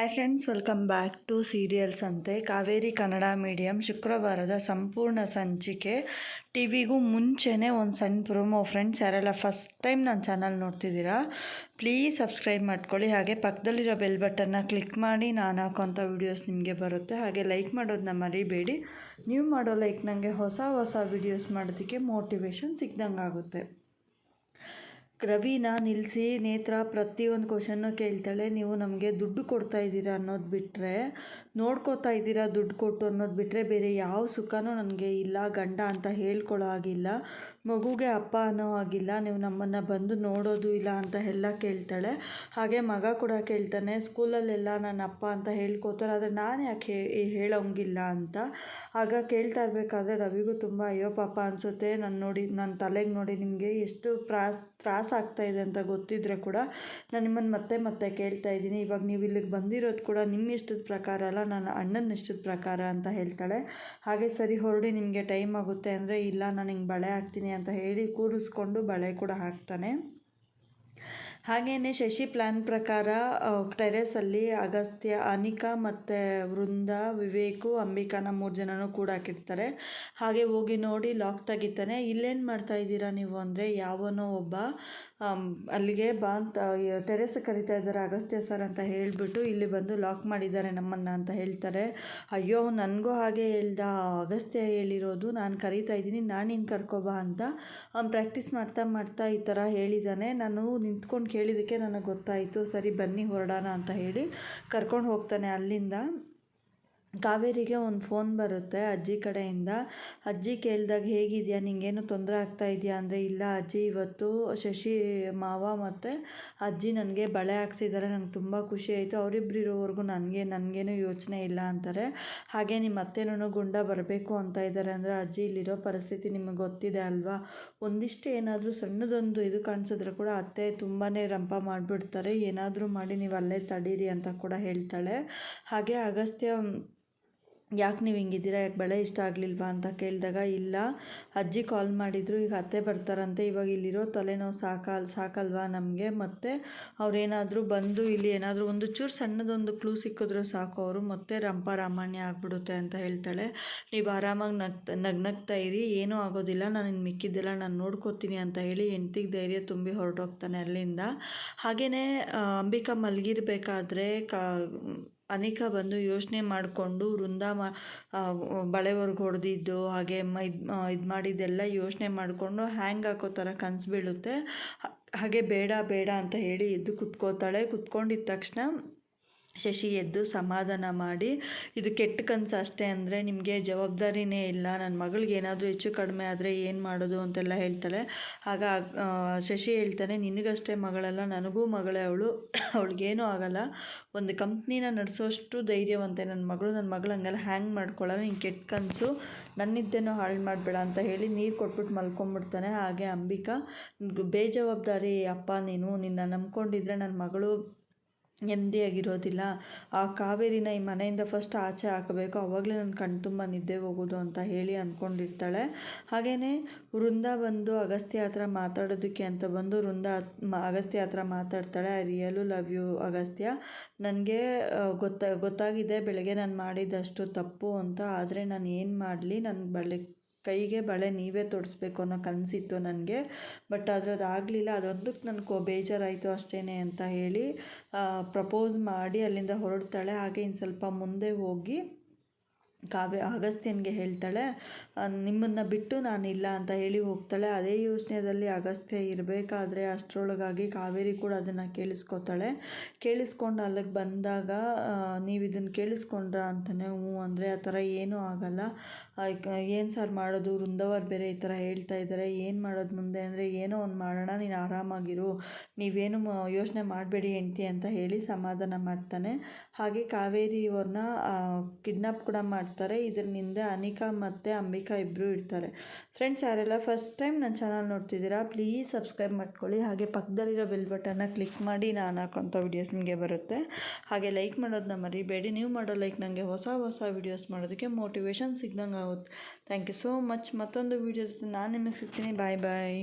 Hi friends welcome back to serials ಅಂತೆ Kaveri Kannada medium ಶುಕ್ರವಾರದ ಸಂಪೂರ್ಣ ಸಂಚಿಕೆ. ಟಿ ವಿಗೂ ಮುಂಚೆನೇ ಒಂದು ಸಣ್ಣ ಪ್ರೊಮೋ ಫ್ರೆಂಡ್ಸ್ ಯಾರೆಲ್ಲ ಫಸ್ಟ್ ಟೈಮ್ ನನ್ನ ಚಾನಲ್ ನೋಡ್ತಿದ್ದೀರಾ ಪ್ಲೀಸ್ ಸಬ್ಸ್ಕ್ರೈಬ್ ಮಾಡ್ಕೊಳ್ಳಿ. ಹಾಗೆ ಪಕ್ಕದಲ್ಲಿರೋ ಬೆಲ್ ಬಟನ್ನ ಕ್ಲಿಕ್ ಮಾಡಿ, ನಾನು ಹಾಕೋಂಥ ವೀಡಿಯೋಸ್ ನಿಮಗೆ ಬರುತ್ತೆ. ಹಾಗೆ ಲೈಕ್ ಮಾಡೋದನ್ನ ಮರಿಬೇಡಿ. ನೀವು ಮಾಡೋ ಲೈಕ್ ನನಗೆ ಹೊಸ ಹೊಸ ವೀಡಿಯೋಸ್ ಮಾಡೋದಕ್ಕೆ ಮೋಟಿವೇಶನ್ ಸಿಕ್ದಂಗೆ ಆಗುತ್ತೆ ರವಿನ ನಿಲ್ಲಿಸಿ ನೇತ್ರ ಪ್ರತಿಯೊಂದು ಕ್ವಶನ್ನು ಕೇಳ್ತಾಳೆ. ನೀವು ನಮಗೆ ದುಡ್ಡು ಕೊಡ್ತಾ ಇದ್ದೀರಾ ಅನ್ನೋದು ಬಿಟ್ಟರೆ ನೋಡ್ಕೋತಾ ಇದ್ದೀರಾ ದುಡ್ಡು ಕೊಟ್ಟು ಅನ್ನೋದು ಬಿಟ್ಟರೆ ಬೇರೆ ಯಾವ ಸುಖನೂ ನನಗೆ ಇಲ್ಲ, ಗಂಡ ಅಂತ ಹೇಳ್ಕೊಳ್ಳೋ ಆಗಿಲ್ಲ ಮಗುಗೆ ಅಪ್ಪ ಅನ್ನೋ ಆಗಿಲ್ಲ ನೀವು ನಮ್ಮನ್ನು ಬಂದು ನೋಡೋದು ಇಲ್ಲ ಅಂತ ಎಲ್ಲ ಕೇಳ್ತಾಳೆ. ಹಾಗೆ ಮಗ ಕೂಡ ಕೇಳ್ತಾನೆ, ಸ್ಕೂಲಲ್ಲೆಲ್ಲ ನನ್ನ ಅಪ್ಪ ಅಂತ ಹೇಳ್ಕೋತಾರೆ, ಆದರೆ ನಾನು ಯಾಕೆ ಹೇಳೋಂಗಿಲ್ಲ ಅಂತ. ಆಗ ಕೇಳ್ತಾ ಇರಬೇಕಾದ್ರೆ ರವಿಗೂ ತುಂಬ, ಅಯ್ಯೋ ಪಾಪ ಅನಿಸುತ್ತೆ, ನಾನು ನೋಡಿ ನನ್ನ ತಲೆಗೆ ನೋಡಿ ನಿಮಗೆ ಎಷ್ಟು ಪ್ರಾ, ತ್ರಾಸ ಆಗ್ತಾಯಿದೆ ಅಂತ ಗೊತ್ತಿದ್ರೆ ಕೂಡ ನಾನು ನಿಮ್ಮನ್ನು ಮತ್ತೆ ಮತ್ತೆ ಕೇಳ್ತಾ ಇದ್ದೀನಿ. ಇವಾಗ ನೀವು ಇಲ್ಲಿಗೆ ಬಂದಿರೋದು ಕೂಡ ನಿಮ್ಮ ಇಷ್ಟದ ಪ್ರಕಾರ ಅಲ್ಲ, ನನ್ನ ಅಣ್ಣನ ಇಷ್ಟದ ಪ್ರಕಾರ ಅಂತ ಹೇಳ್ತಾಳೆ. ಹಾಗೆ ಸರಿ ಹೊರಡಿ ನಿಮಗೆ ಟೈಮ್ ಆಗುತ್ತೆ ಅಂದರೆ ಇಲ್ಲ, ನಾನು ಹಿಂಗೆ ಬಳೆ ಹಾಕ್ತೀನಿ ಅಂತ ಹೇಳಿ ಕೂರಿಸ್ಕೊಂಡು ಬಳೆ ಕೂಡ ಹಾಕ್ತಾನೆ. ಹಾಗೆಯೇ ಶಶಿ ಪ್ಲ್ಯಾನ್ ಪ್ರಕಾರ ಟೆರೆಸಲ್ಲಿ ಅಗಸ್ತ್ಯ, ಅನಿಕಾ ಮತ್ತು ವೃಂದ, ವಿವೇಕು, ಅಂಬಿಕಾನ ಮೂರು ಜನನೂ ಕೂಡ ಹಾಕಿರ್ತಾರೆ. ಹಾಗೆ ಹೋಗಿ ನೋಡಿ ಲಾಕ್ ತೆಗಿತಾನೆ. ಇಲ್ಲೇನು ಮಾಡ್ತಾ ಇದ್ದೀರಾ ನೀವು ಅಂದರೆ, ಯಾವನೋ ಒಬ್ಬ ಅಲ್ಲಿಗೆ ಬಾ ಅಂತ ಟೆರೆಸ್ ಕರಿತಾ ಇದ್ದಾರೆ ಅಗಸ್ತ್ಯ ಸರ್ ಅಂತ ಹೇಳಿಬಿಟ್ಟು ಇಲ್ಲಿ ಬಂದು ಲಾಕ್ ಮಾಡಿದ್ದಾರೆ ನಮ್ಮನ್ನು ಅಂತ ಹೇಳ್ತಾರೆ. ಅಯ್ಯೋ, ನನಗೂ ಹಾಗೆ ಹೇಳ್ದ, ಅಗಸ್ತ್ಯ ಹೇಳಿರೋದು, ನಾನು ಕರಿತಾ ಇದ್ದೀನಿ, ನಾನು ನಿನ್ನ ಕರ್ಕೊಬಾ ಅಂತ ಅವ್ನು ಪ್ರಾಕ್ಟೀಸ್ ಮಾಡ್ತಾ ಮಾಡ್ತಾ ಈ ಥರ ಹೇಳಿದ್ದಾನೆ ನಾನು ನಿಂತ್ಕೊಂಡು ಕೇಳಿದ್ದಕ್ಕೆ ನನಗೆ ಗೊತ್ತಾಯಿತು. ಸರಿ, ಬನ್ನಿ, ಹೊರಡೋಣ ಅಂತ ಹೇಳಿ ಕರ್ಕೊಂಡು ಹೋಗ್ತಾನೆ ಅಲ್ಲಿಂದ. ಕಾವೇರಿಗೆ ಒಂದು ಫೋನ್ ಬರುತ್ತೆ ಅಜ್ಜಿ ಕಡೆಯಿಂದ. ಅಜ್ಜಿ ಕೇಳಿದಾಗ, ಹೇಗಿದೆಯಾ? ನಿಂಗೇನು ತೊಂದರೆ ಆಗ್ತಾ ಇದೆಯಾ? ಅಂದರೆ, ಇಲ್ಲ ಅಜ್ಜಿ, ಇವತ್ತು ಶಶಿ ಮಾವ ಮತ್ತು ಅಜ್ಜಿ ನನಗೆ ಬಳೆ ಹಾಕ್ಸಿದ್ದಾರೆ ನಂಗೆ ತುಂಬ ಖುಷಿ ಆಯಿತು. ಅವರಿಬ್ರು ಇರೋವರೆಗೂ ನನಗೆ, ನನಗೇನು ಯೋಚನೆ ಇಲ್ಲ ಅಂತಾರೆ. ಹಾಗೆ ನಿಮ್ಮ ಅತ್ತೆನೂ ಗುಂಡ ಬರಬೇಕು ಅಂತ ಇದ್ದಾರೆ ಅಂದರೆ, ಅಜ್ಜಿ, ಇಲ್ಲಿರೋ ಪರಿಸ್ಥಿತಿ ನಿಮಗೆ ಗೊತ್ತಿದೆ ಅಲ್ವಾ? ಒಂದಿಷ್ಟು ಏನಾದರೂ ಸಣ್ಣದೊಂದು ಇದು ಕಾಣಿಸಿದ್ರೆ ಕೂಡ ಅತ್ತೆ ತುಂಬಾ ರಂಪ ಮಾಡಿಬಿಡ್ತಾರೆ. ಏನಾದರೂ ಮಾಡಿ ನೀವು ಅಲ್ಲೇ ತಡೀರಿ ಅಂತ ಕೂಡ ಹೇಳ್ತಾಳೆ. ಹಾಗೆ ಅಗಸ್ತ್ಯ ಯಾಕೆ ನೀವು ಹಿಂಗಿದ್ದೀರಾ? ಯಾಕೆ ಬೆಳೆ ಇಷ್ಟ ಆಗಲಿಲ್ವಾ ಅಂತ ಕೇಳಿದಾಗ, ಇಲ್ಲ. ಅಜ್ಜಿ ಕಾಲ್ ಮಾಡಿದರು, ಈಗ ಅತ್ತೆ ಬರ್ತಾರಂತೆ, ಇವಾಗ ಇಲ್ಲಿರೋ ತಲೆನೋವು ಸಾಕಲ್, ಸಾಕಲ್ವಾ ನಮಗೆ? ಮತ್ತು ಅವ್ರೇನಾದರೂ ಬಂದು ಇಲ್ಲಿ ಏನಾದರೂ ಒಂದು ಚೂರು ಸಣ್ಣದೊಂದು ಕ್ಲೂ ಸಿಕ್ಕಿದ್ರು ಸಾಕು ಅವರು, ಮತ್ತೆ ರಂಪ ರಾಮಾಣ್ಯ ಆಗಿಬಿಡುತ್ತೆ ಅಂತ ಹೇಳ್ತಾಳೆ. ನೀವು ಆರಾಮಾಗಿ ನಗ್ ನಗ್ನಗ್ತಾ ಇರಿ, ಏನೂ ಆಗೋದಿಲ್ಲ, ನಾನು ಇನ್ನು ಮಿಕ್ಕಿದ್ದೆಲ್ಲ ನಾನು ನೋಡ್ಕೋತೀನಿ ಅಂತ ಹೇಳಿ ಹೆಂಡ್ತಿಗೆ ಧೈರ್ಯ ತುಂಬಿ ಹೊರಟೋಗ್ತಾನೆ ಅಲ್ಲಿಂದ. ಹಾಗೆಯೇ ಅಂಬಿಕಾ ಮಲಗಿರ್ಬೇಕಾದ್ರೆ ಕಾ ಅನಿಕಾ ಬಂದು ಯೋಚನೆ ಮಾಡಿಕೊಂಡು ವೃಂದ ಮಾ ಬಳೆವರ್ಗೆ ಹೊಡೆದಿದ್ದು, ಹಾಗೆ ಮೈ ಇದು ಮಾಡಿದ್ದೆಲ್ಲ ಯೋಚನೆ ಮಾಡಿಕೊಂಡು ಹ್ಯಾಂಗ್ ಹಾಕೋ ಥರ ಕನಸು ಬೀಳುತ್ತೆ. ಹಾಗೆ ಬೇಡ ಬೇಡ ಅಂತ ಹೇಳಿ ಎದ್ದು ಕುತ್ಕೋತಾಳೆ. ಕುತ್ಕೊಂಡಿದ್ದ ತಕ್ಷಣ ಶಶಿ ಎದ್ದು ಸಮಾಧಾನ ಮಾಡಿ, ಇದು ಕೆಟ್ಟ ಕನಸು ಅಷ್ಟೇ ಅಂದರೆ ನಿಮಗೆ ಜವಾಬ್ದಾರಿನೇ ಇಲ್ಲ ನನ್ನ ಮಗಳಿಗೆ ಏನಾದರೂ ಹೆಚ್ಚು ಕಡಿಮೆ ಆದರೆ ಏನು ಮಾಡೋದು ಅಂತೆಲ್ಲ ಹೇಳ್ತಾಳೆ. ಆಗ ಶಶಿ ಹೇಳ್ತಾನೆ, ನಿನಗಷ್ಟೇ ಮಗಳಲ್ಲ, ನನಗೂ ಮಗಳೇ ಅವಳು, ಅವಳಿಗೇನೂ ಆಗಲ್ಲ. ಒಂದು ಕಂಪ್ನಿನ ನಡೆಸೋಷ್ಟು ಧೈರ್ಯವಂತೆ. ನನ್ನ ಮಗಳು ನನ್ನ ಮಗಳು ಹಂಗೆಲ್ಲ ಹ್ಯಾಂಗ್ ಮಾಡ್ಕೊಳ್ಳಲ್ಲ ನೀನು ಕೆಟ್ಟ ಕನಸು, ನನ್ನಿದ್ದೇನೋ ಹಾಳು ಮಾಡಬೇಡ ಅಂತ ಹೇಳಿ ನೀರು ಕೊಟ್ಬಿಟ್ಟು ಮಲ್ಕೊಂಬಿಡ್ತಾನೆ. ಹಾಗೆ ಅಂಬಿಕಾ, ಬೇಜವಾಬ್ದಾರಿ ಅಪ್ಪ ನೀನು. ನಿನ್ನ ನಂಬ್ಕೊಂಡಿದ್ರೆ ನನ್ನ ಮಗಳು ನೆಮ್ಮದಿಯಾಗಿರೋದಿಲ್ಲ ಆ ಕಾವೇರಿನ ಈ ಮನೆಯಿಂದ ಫಸ್ಟ್ ಆಚೆ ಹಾಕಬೇಕು. ಅವಾಗಲೇ ನನ್ನ ಕಣ್ಣು ತುಂಬ ನಿದ್ದೆ ಹೋಗೋದು ಅಂತ ಹೇಳಿ ಅಂದ್ಕೊಂಡಿರ್ತಾಳೆ ಹಾಗೆಯೇ ವೃಂದ ಬಂದು ಅಗಸ್ತ್ಯ ಹತ್ರ ಮಾತಾಡೋದಕ್ಕೆ ಅಂತ ಬಂದು ವೃಂದ ಅಗಸ್ತ್ಯ ಹತ್ರ ಮಾತಾಡ್ತಾಳೆ. I really love you Agastya. ನನಗೆ ಗೊತ್ತ, ಗೊತ್ತಾಗಿದೆ. ಬೆಳಗ್ಗೆ ನಾನು ಮಾಡಿದಷ್ಟು ತಪ್ಪು ಅಂತ. ಆದರೆ ನಾನು ಏನು ಮಾಡಲಿ? ನನ್ನ ಬಳೆ ಕೈಗೆ ಬಳೆ ನೀವೇ ತೊಡಿಸ್ಬೇಕು ಅನ್ನೋ ಕನಸಿತ್ತು ನನಗೆ. ಬಟ್ ಆದರೆ ಅದು ಆಗಲಿಲ್ಲ. ಅದೊಂದಕ್ಕೆ ನನಗೆ ಬೇಜಾರಾಯಿತು ಅಷ್ಟೇ ಅಂತ ಹೇಳಿ ಪ್ರಪೋಸ್ ಮಾಡಿ ಅಲ್ಲಿಂದ ಹೊರಡ್ತಾಳೆ. ಹಾಗೆ ಇನ್ನು ಸ್ವಲ್ಪ ಮುಂದೆ ಹೋಗಿ ಕಾವ್ಯ ಅಗಸ್ತ್ಯನಿಗೆ ಹೇಳ್ತಾಳೆ ನಿಮ್ಮನ್ನು ಬಿಟ್ಟು ನಾನಿಲ್ಲ ಅಂತ ಹೇಳಿ ಹೋಗ್ತಾಳೆ. ಅದೇ ಯೋಚನೆಯಲ್ಲಿ ಅಗಸ್ತ್ಯ ಇರಬೇಕಾದ್ರೆ ಅಷ್ಟರೊಳಗಾಗಿ ಕಾವೇರಿ ಕೂಡ ಅದನ್ನು ಕೇಳಿಸ್ಕೊತಾಳೆ. ಕೇಳಿಸ್ಕೊಂಡು ಅಲ್ಲಿಗೆ ಬಂದಾಗ ನೀವು ಇದನ್ನು ಕೇಳಿಸ್ಕೊಂಡ್ರ ಅಂತಲೇ ಹ್ಞೂ ಅಂದರೆ ಆ ಥರ ಏನೂ ಆಗಲ್ಲ. ಏನು ಸರ್ ಮಾಡೋದು? ವೃಂದವರ್ ಬೇರೆ ಈ ಥರ ಹೇಳ್ತಾ ಇದ್ದಾರೆ ಏನು ಮಾಡೋದು ಮುಂದೆ? ಅಂದರೆ ಏನೋ ಒಂದು ಮಾಡೋಣ, ನೀನು ಆರಾಮಾಗಿರು. ನೀವೇನು ಯೋಚನೆ ಮಾಡಬೇಡಿ ಹೆಂಡ್ತಿ ಅಂತ ಹೇಳಿ ಸಮಾಧಾನ ಮಾಡ್ತಾನೆ. ಹಾಗೆ ಕಾವೇರಿ ಕಿಡ್ನಾಪ್ ಕೂಡ ಮಾಡ್ತಾರೆ. ಇದರಿಂದ ಅನಿಕಾ ಮತ್ತು ಅಂಬಿಕಾ ಇಬ್ಬರು ಇರ್ತಾರೆ. ಫ್ರೆಂಡ್ಸ್ ಯಾರೆಲ್ಲ ಫಸ್ಟ್ ಟೈಮ್ ನನ್ನ ಚಾನಲ್ ನೋಡ್ತಿದ್ದೀರಾ ಪ್ಲೀಸ್ ಸಬ್ಸ್ಕ್ರೈಬ್ ಮಾಡ್ಕೊಳ್ಳಿ. ಹಾಗೆ ಪಕ್ಕದಲ್ಲಿರೋ ಬೆಲ್ ಬಟನ್ನ ಕ್ಲಿಕ್ ಮಾಡಿ ನಾನು ಹಾಕೋಂಥ ವೀಡಿಯೋಸ್ ನಿಮಗೆ ಬರುತ್ತೆ. ಹಾಗೆ ಲೈಕ್ ಮಾಡೋದನ್ನ ಮರಿಬೇಡಿ. ನೀವು ಮಾಡೋ ಲೈಕ್ ನನಗೆ ಹೊಸ ಹೊಸ ವೀಡಿಯೋಸ್ ಮಾಡೋದಕ್ಕೆ ಮೋಟಿವೇಶನ್ ಸಿಗ್ದಂಗೆ ಆಗುತ್ತೆ ಥ್ಯಾಂಕ್ ಯು ಸೋ ಮಚ್ ಮತ್ತೊಂದು ವೀಡಿಯೋ ಜೊತೆ ನಾನು ನಿಮಗೆ ಸಿಗ್ತೀನಿ. ಬಾಯ್ ಬಾಯ್